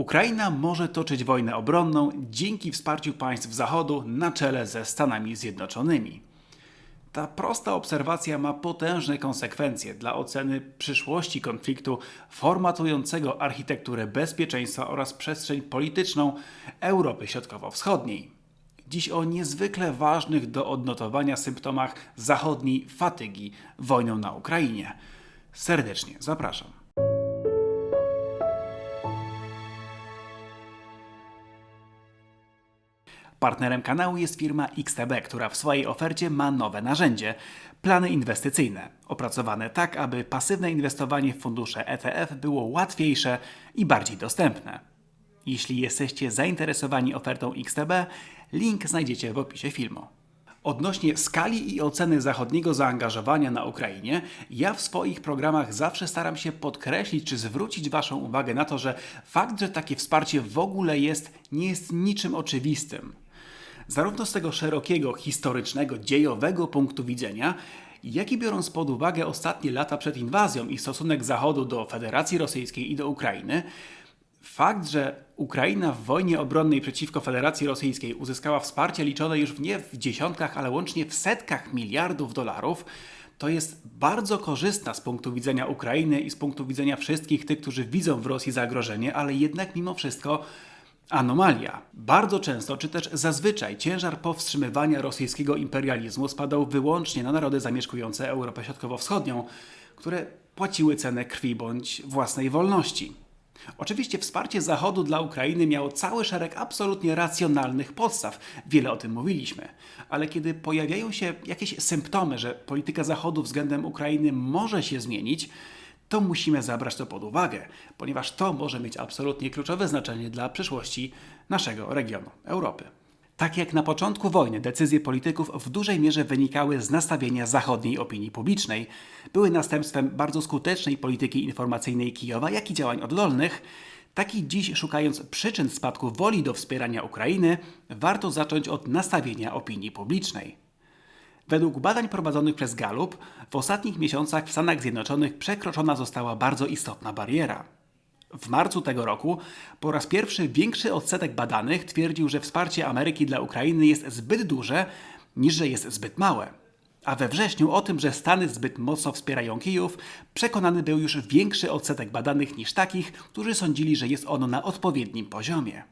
Ukraina może toczyć wojnę obronną dzięki wsparciu państw Zachodu na czele ze Stanami Zjednoczonymi. Ta prosta obserwacja ma potężne konsekwencje dla oceny przyszłości konfliktu formatującego architekturę bezpieczeństwa oraz przestrzeń polityczną Europy Środkowo-Wschodniej. Dziś o niezwykle ważnych do odnotowania symptomach zachodniej fatygi wojną na Ukrainie. Serdecznie zapraszam. Partnerem kanału jest firma XTB, która w swojej ofercie ma nowe narzędzie plany inwestycyjne, opracowane tak, aby pasywne inwestowanie w fundusze ETF było łatwiejsze i bardziej dostępne. Jeśli jesteście zainteresowani ofertą XTB, link znajdziecie w opisie filmu. Odnośnie skali i oceny zachodniego zaangażowania na Ukrainie, ja w swoich programach zawsze staram się podkreślić czy zwrócić Waszą uwagę na to, że fakt, że takie wsparcie w ogóle jest, nie jest niczym oczywistym. Zarówno z tego szerokiego, historycznego, dziejowego punktu widzenia, jak i biorąc pod uwagę ostatnie lata przed inwazją i stosunek Zachodu do Federacji Rosyjskiej i do Ukrainy, Fakt, że Ukraina w wojnie obronnej przeciwko Federacji Rosyjskiej uzyskała wsparcie liczone już nie w dziesiątkach, ale łącznie w setkach miliardów dolarów, to jest bardzo korzystna z punktu widzenia Ukrainy i z punktu widzenia wszystkich tych, którzy widzą w Rosji zagrożenie, ale jednak mimo wszystko anomalia. Bardzo często, czy też zazwyczaj, ciężar powstrzymywania rosyjskiego imperializmu spadał wyłącznie na narody zamieszkujące Europę Środkowo-Wschodnią, które płaciły cenę krwi bądź własnej wolności. Oczywiście wsparcie Zachodu dla Ukrainy miało cały szereg absolutnie racjonalnych podstaw, wiele o tym mówiliśmy, ale kiedy pojawiają się jakieś symptomy, że polityka Zachodu względem Ukrainy może się zmienić, to musimy zabrać to pod uwagę, ponieważ to może mieć absolutnie kluczowe znaczenie dla przyszłości naszego regionu Europy. Tak jak na początku wojny decyzje polityków w dużej mierze wynikały z nastawienia zachodniej opinii publicznej, były następstwem bardzo skutecznej polityki informacyjnej Kijowa, jak i działań oddolnych, tak i dziś szukając przyczyn spadku woli do wspierania Ukrainy, warto zacząć od nastawienia opinii publicznej. Według badań prowadzonych przez Gallup, w ostatnich miesiącach w Stanach Zjednoczonych przekroczona została bardzo istotna bariera. W marcu tego roku po raz pierwszy większy odsetek badanych twierdził, że wsparcie Ameryki dla Ukrainy jest zbyt duże, niż że jest zbyt małe. A we wrześniu o tym, że Stany zbyt mocno wspierają Kijów, przekonany był już większy odsetek badanych niż takich, którzy sądzili, że jest ono na odpowiednim poziomie.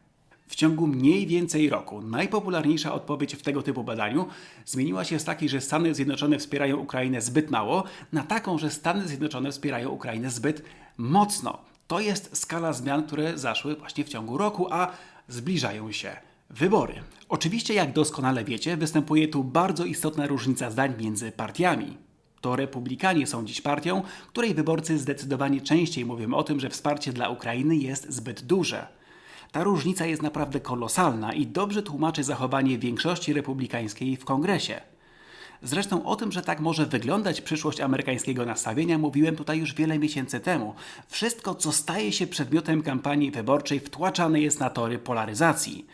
W ciągu mniej więcej roku najpopularniejsza odpowiedź w tego typu badaniu zmieniła się z takiej, że Stany Zjednoczone wspierają Ukrainę zbyt mało, na taką, że Stany Zjednoczone wspierają Ukrainę zbyt mocno. To jest skala zmian, które zaszły właśnie w ciągu roku, a zbliżają się wybory. Oczywiście, jak doskonale wiecie, występuje tu bardzo istotna różnica zdań między partiami. To republikanie są dziś partią, której wyborcy zdecydowanie częściej mówią o tym, że wsparcie dla Ukrainy jest zbyt duże. Ta różnica jest naprawdę kolosalna i dobrze tłumaczy zachowanie większości republikańskiej w kongresie. Zresztą o tym, że tak może wyglądać przyszłość amerykańskiego nastawienia, mówiłem tutaj już wiele miesięcy temu. Wszystko, co staje się przedmiotem kampanii wyborczej, wtłaczane jest na tory polaryzacji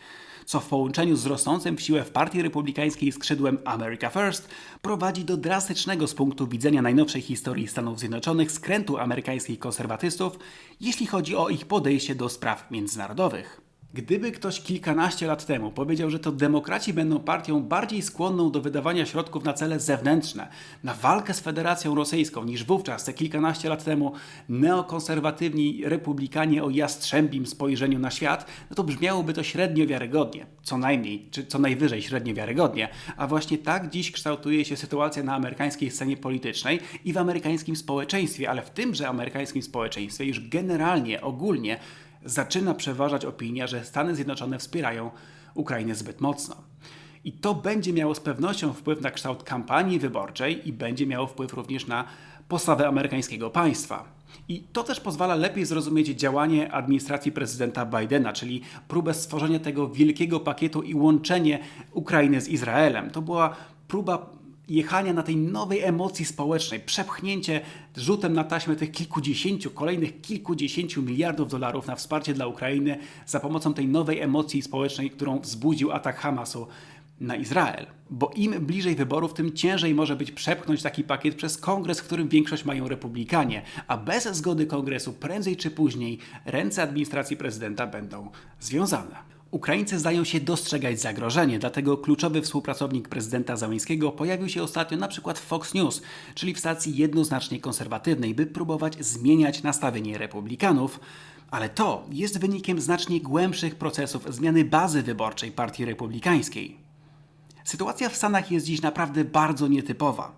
co w połączeniu z rosnącym w siłę w Partii Republikańskiej skrzydłem America First prowadzi do drastycznego z punktu widzenia najnowszej historii Stanów Zjednoczonych skrętu amerykańskich konserwatystów, jeśli chodzi o ich podejście do spraw międzynarodowych. Gdyby ktoś kilkanaście lat temu powiedział, że to demokraci będą partią bardziej skłonną do wydawania środków na cele zewnętrzne, na walkę z Federacją Rosyjską, niż wówczas, te kilkanaście lat temu, neokonserwatywni republikanie o jastrzębim spojrzeniu na świat, no to brzmiałoby to średnio wiarygodnie, co najmniej, czy co najwyżej średnio wiarygodnie. A właśnie tak dziś kształtuje się sytuacja na amerykańskiej scenie politycznej i w amerykańskim społeczeństwie, ale w tymże amerykańskim społeczeństwie już generalnie, ogólnie zaczyna przeważać opinia, że Stany Zjednoczone wspierają Ukrainę zbyt mocno. I to będzie miało z pewnością wpływ na kształt kampanii wyborczej i będzie miało wpływ również na postawę amerykańskiego państwa. I to też pozwala lepiej zrozumieć działanie administracji prezydenta Bidena, czyli próbę stworzenia tego wielkiego pakietu i łączenie Ukrainy z Izraelem. To była próba jechania na tej nowej emocji społecznej, przepchnięcie rzutem na taśmę tych kilkudziesięciu, kolejnych kilkudziesięciu miliardów dolarów na wsparcie dla Ukrainy za pomocą tej nowej emocji społecznej, którą wzbudził atak Hamasu na Izrael. Bo im bliżej wyborów, tym ciężej może być przepchnąć taki pakiet przez kongres, w którym większość mają republikanie, a bez zgody kongresu prędzej czy później ręce administracji prezydenta będą związane. Ukraińcy zdają się dostrzegać zagrożenie, dlatego kluczowy współpracownik prezydenta Załęskiego pojawił się ostatnio na przykład w Fox News, czyli w stacji jednoznacznie konserwatywnej, by próbować zmieniać nastawienie republikanów, ale to jest wynikiem znacznie głębszych procesów zmiany bazy wyborczej Partii Republikańskiej. Sytuacja w Stanach jest dziś naprawdę bardzo nietypowa.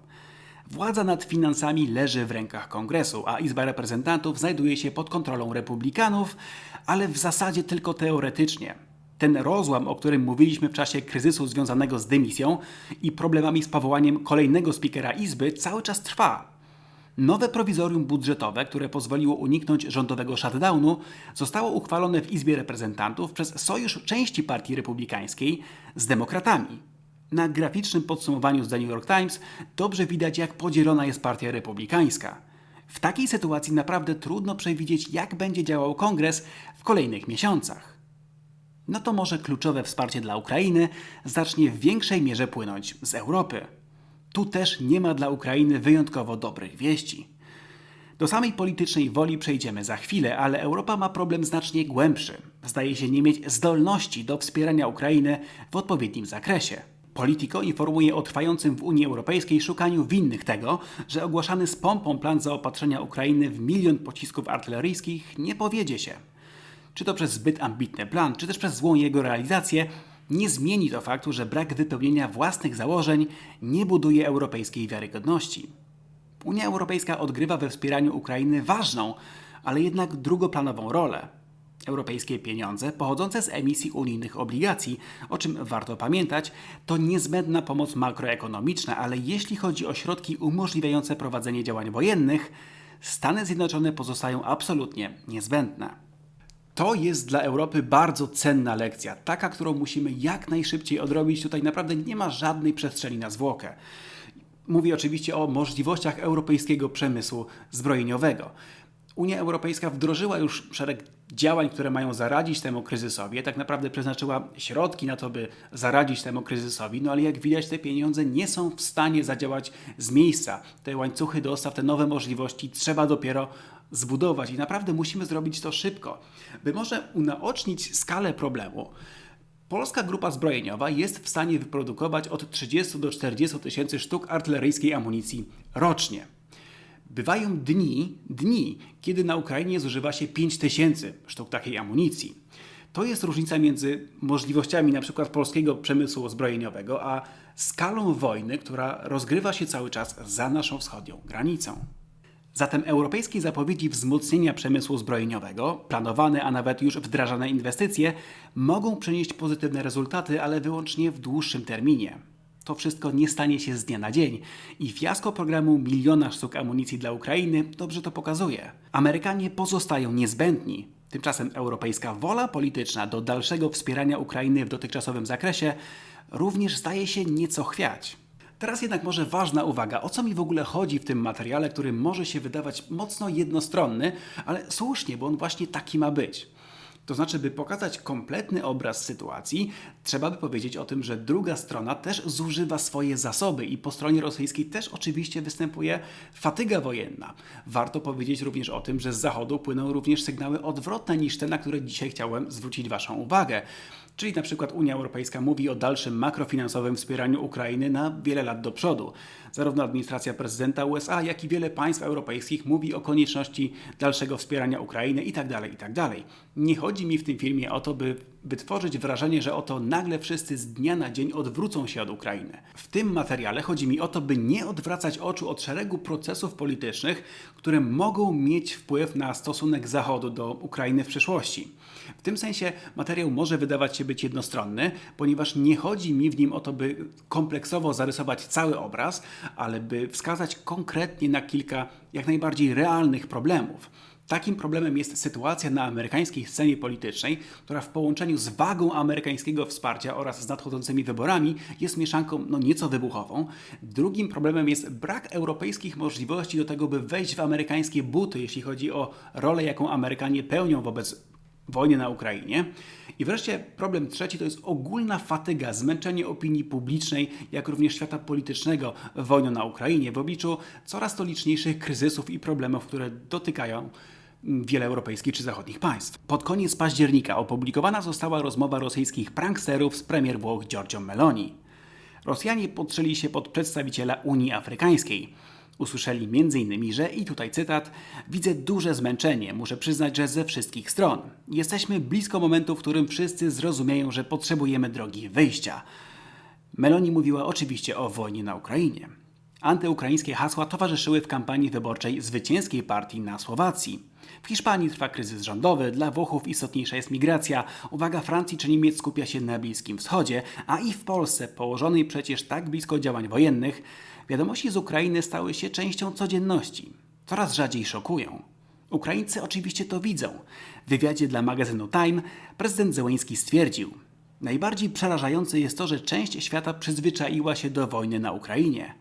Władza nad finansami leży w rękach kongresu, a Izba Reprezentantów znajduje się pod kontrolą republikanów, ale w zasadzie tylko teoretycznie. Ten rozłam, o którym mówiliśmy w czasie kryzysu związanego z dymisją i problemami z powołaniem kolejnego spikera Izby, cały czas trwa. Nowe prowizorium budżetowe, które pozwoliło uniknąć rządowego shutdownu, zostało uchwalone w Izbie Reprezentantów przez sojusz części Partii Republikańskiej z demokratami. Na graficznym podsumowaniu z The New York Times dobrze widać, jak podzielona jest Partia Republikańska. W takiej sytuacji naprawdę trudno przewidzieć, jak będzie działał kongres w kolejnych miesiącach. No to może kluczowe wsparcie dla Ukrainy zacznie w większej mierze płynąć z Europy. Tu też nie ma dla Ukrainy wyjątkowo dobrych wieści. Do samej politycznej woli przejdziemy za chwilę, ale Europa ma problem znacznie głębszy. Zdaje się nie mieć zdolności do wspierania Ukrainy w odpowiednim zakresie. Politico informuje o trwającym w Unii Europejskiej szukaniu winnych tego, że ogłaszany z pompą plan zaopatrzenia Ukrainy w milion pocisków artyleryjskich nie powiedzie się. Czy to przez zbyt ambitny plan, czy też przez złą jego realizację, nie zmieni to faktu, że brak wypełnienia własnych założeń nie buduje europejskiej wiarygodności. Unia Europejska odgrywa we wspieraniu Ukrainy ważną, ale jednak drugoplanową rolę. Europejskie pieniądze pochodzące z emisji unijnych obligacji, o czym warto pamiętać, to niezbędna pomoc makroekonomiczna, ale jeśli chodzi o środki umożliwiające prowadzenie działań wojennych, Stany Zjednoczone pozostają absolutnie niezbędne. To jest dla Europy bardzo cenna lekcja, taka, którą musimy jak najszybciej odrobić. Tutaj naprawdę nie ma żadnej przestrzeni na zwłokę. Mówię oczywiście o możliwościach europejskiego przemysłu zbrojeniowego. Unia Europejska wdrożyła już szereg działań, które mają zaradzić temu kryzysowi. Tak naprawdę przeznaczyła środki na to, by zaradzić temu kryzysowi, no ale jak widać, te pieniądze nie są w stanie zadziałać z miejsca. Te łańcuchy dostaw, te nowe możliwości trzeba dopiero zbudować i naprawdę musimy zrobić to szybko. By może unaocznić skalę problemu, Polska grupa zbrojeniowa jest w stanie wyprodukować od 30 do 40 tysięcy sztuk artyleryjskiej amunicji rocznie. Bywają dni, dni, kiedy na Ukrainie zużywa się 5 tysięcy sztuk takiej amunicji. To jest różnica między możliwościami przykład polskiego przemysłu zbrojeniowego, a skalą wojny, która rozgrywa się cały czas za naszą wschodnią granicą. Zatem europejskie zapowiedzi wzmocnienia przemysłu zbrojeniowego, planowane, a nawet już wdrażane inwestycje mogą przynieść pozytywne rezultaty, ale wyłącznie w dłuższym terminie. To wszystko nie stanie się z dnia na dzień i fiasko programu miliona sztuk amunicji dla Ukrainy dobrze to pokazuje. Amerykanie pozostają niezbędni. Tymczasem europejska wola polityczna do dalszego wspierania Ukrainy w dotychczasowym zakresie również zdaje się nieco chwiać. Teraz jednak może ważna uwaga, o co mi w ogóle chodzi w tym materiale, który może się wydawać mocno jednostronny, ale słusznie, bo on właśnie taki ma być. To znaczy, by pokazać kompletny obraz sytuacji, trzeba by powiedzieć o tym, że druga strona też zużywa swoje zasoby i po stronie rosyjskiej też oczywiście występuje fatyga wojenna. Warto powiedzieć również o tym, że z zachodu płyną również sygnały odwrotne niż te, na które dzisiaj chciałem zwrócić Waszą uwagę. Czyli na przykład Unia Europejska mówi o dalszym makrofinansowym wspieraniu Ukrainy na wiele lat do przodu. Zarówno administracja prezydenta USA, jak i wiele państw europejskich mówi o konieczności dalszego wspierania Ukrainy itd. Tak itd. Tak Nie chodzi mi w tym filmie o to, by wytworzyć wrażenie, że oto nagle wszyscy z dnia na dzień odwrócą się od Ukrainy. W tym materiale chodzi mi o to, by nie odwracać oczu od szeregu procesów politycznych, które mogą mieć wpływ na stosunek Zachodu do Ukrainy w przyszłości. W tym sensie materiał może wydawać się być jednostronny, ponieważ nie chodzi mi w nim o to, by kompleksowo zarysować cały obraz, ale by wskazać konkretnie na kilka jak najbardziej realnych problemów. Takim problemem jest sytuacja na amerykańskiej scenie politycznej, która w połączeniu z wagą amerykańskiego wsparcia oraz z nadchodzącymi wyborami jest mieszanką no, nieco wybuchową. Drugim problemem jest brak europejskich możliwości do tego, by wejść w amerykańskie buty, jeśli chodzi o rolę, jaką Amerykanie pełnią wobec wojny na Ukrainie. I wreszcie problem trzeci to jest ogólna fatyga, zmęczenie opinii publicznej, jak również świata politycznego wojną na Ukrainie w obliczu coraz to liczniejszych kryzysów i problemów, które dotykają wiele europejskich czy zachodnich państw. Pod koniec października opublikowana została rozmowa rosyjskich pranksterów z premier Włoch Giorgio Meloni. Rosjanie podszyli się pod przedstawiciela Unii Afrykańskiej. Usłyszeli m.in., że, i tutaj cytat, widzę duże zmęczenie, muszę przyznać, że ze wszystkich stron. Jesteśmy blisko momentu, w którym wszyscy zrozumieją, że potrzebujemy drogi wyjścia. Meloni mówiła oczywiście o wojnie na Ukrainie. Antyukraińskie hasła towarzyszyły w kampanii wyborczej zwycięskiej partii na Słowacji. W Hiszpanii trwa kryzys rządowy, dla Włochów istotniejsza jest migracja, uwaga Francji czy Niemiec skupia się na Bliskim Wschodzie, a i w Polsce, położonej przecież tak blisko działań wojennych, wiadomości z Ukrainy stały się częścią codzienności. Coraz rzadziej szokują. Ukraińcy oczywiście to widzą. W wywiadzie dla magazynu Time prezydent Zełenski stwierdził: Najbardziej przerażające jest to, że część świata przyzwyczaiła się do wojny na Ukrainie.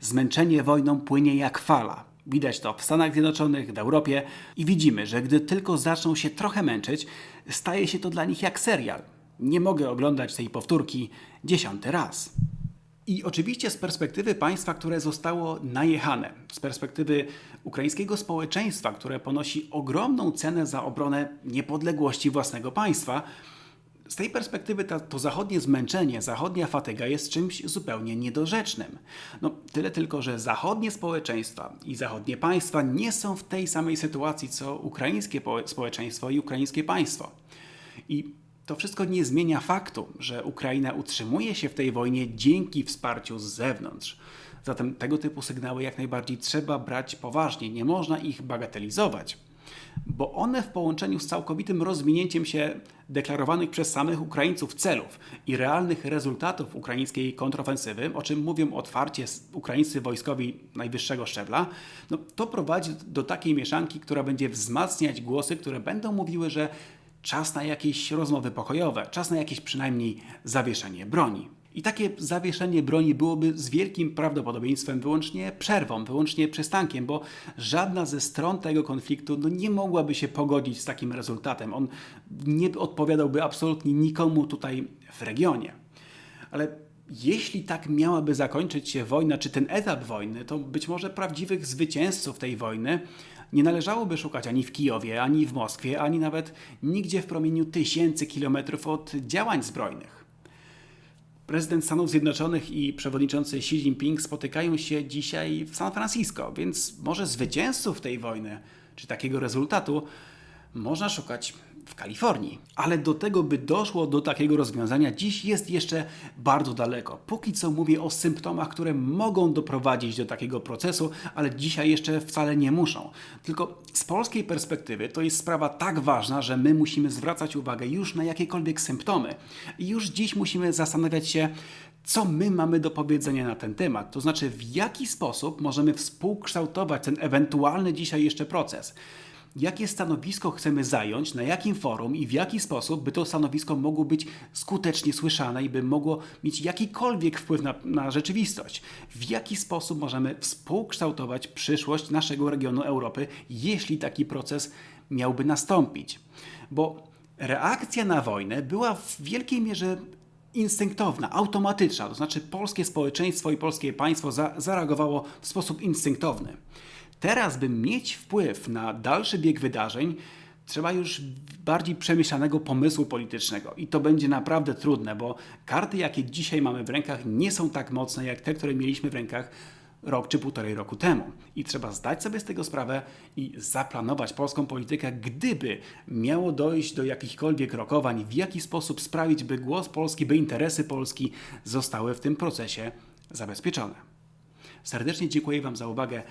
Zmęczenie wojną płynie jak fala. Widać to w Stanach Zjednoczonych, w Europie i widzimy, że gdy tylko zaczną się trochę męczyć, staje się to dla nich jak serial. Nie mogę oglądać tej powtórki dziesiąty raz. I oczywiście z perspektywy państwa, które zostało najechane, z perspektywy ukraińskiego społeczeństwa, które ponosi ogromną cenę za obronę niepodległości własnego państwa, z tej perspektywy ta, to zachodnie zmęczenie, zachodnia fatyga jest czymś zupełnie niedorzecznym. No, tyle tylko, że zachodnie społeczeństwa i zachodnie państwa nie są w tej samej sytuacji, co ukraińskie społeczeństwo i ukraińskie państwo. I to wszystko nie zmienia faktu, że Ukraina utrzymuje się w tej wojnie dzięki wsparciu z zewnątrz. Zatem tego typu sygnały jak najbardziej trzeba brać poważnie, nie można ich bagatelizować bo one w połączeniu z całkowitym rozwinięciem się deklarowanych przez samych Ukraińców celów i realnych rezultatów ukraińskiej kontrofensywy, o czym mówią otwarcie ukraińscy wojskowi najwyższego szczebla, no, to prowadzi do takiej mieszanki, która będzie wzmacniać głosy, które będą mówiły, że czas na jakieś rozmowy pokojowe, czas na jakieś przynajmniej zawieszenie broni. I takie zawieszenie broni byłoby z wielkim prawdopodobieństwem wyłącznie przerwą, wyłącznie przystankiem, bo żadna ze stron tego konfliktu no, nie mogłaby się pogodzić z takim rezultatem. On nie odpowiadałby absolutnie nikomu tutaj w regionie. Ale jeśli tak miałaby zakończyć się wojna, czy ten etap wojny, to być może prawdziwych zwycięzców tej wojny nie należałoby szukać ani w Kijowie, ani w Moskwie, ani nawet nigdzie w promieniu tysięcy kilometrów od działań zbrojnych. Prezydent Stanów Zjednoczonych i przewodniczący Xi Jinping spotykają się dzisiaj w San Francisco, więc może zwycięzców tej wojny, czy takiego rezultatu, można szukać w Kalifornii. Ale do tego, by doszło do takiego rozwiązania, dziś jest jeszcze bardzo daleko. Póki co mówię o symptomach, które mogą doprowadzić do takiego procesu, ale dzisiaj jeszcze wcale nie muszą. Tylko z polskiej perspektywy to jest sprawa tak ważna, że my musimy zwracać uwagę już na jakiekolwiek symptomy. I już dziś musimy zastanawiać się, co my mamy do powiedzenia na ten temat, to znaczy w jaki sposób możemy współkształtować ten ewentualny dzisiaj jeszcze proces jakie stanowisko chcemy zająć, na jakim forum i w jaki sposób, by to stanowisko mogło być skutecznie słyszane i by mogło mieć jakikolwiek wpływ na, na rzeczywistość. W jaki sposób możemy współkształtować przyszłość naszego regionu Europy, jeśli taki proces miałby nastąpić. Bo reakcja na wojnę była w wielkiej mierze instynktowna, automatyczna, to znaczy polskie społeczeństwo i polskie państwo za, zareagowało w sposób instynktowny. Teraz, by mieć wpływ na dalszy bieg wydarzeń, trzeba już bardziej przemyślanego pomysłu politycznego. I to będzie naprawdę trudne, bo karty, jakie dzisiaj mamy w rękach, nie są tak mocne jak te, które mieliśmy w rękach rok czy półtorej roku temu. I trzeba zdać sobie z tego sprawę i zaplanować polską politykę, gdyby miało dojść do jakichkolwiek rokowań, w jaki sposób sprawić, by głos Polski, by interesy Polski zostały w tym procesie zabezpieczone. Serdecznie dziękuję Wam za uwagę.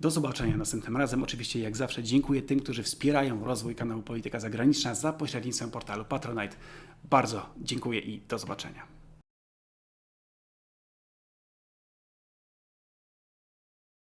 Do zobaczenia następnym razem. Oczywiście, jak zawsze, dziękuję tym, którzy wspierają rozwój kanału Polityka Zagraniczna za pośrednictwem portalu Patronite. Bardzo dziękuję i do zobaczenia.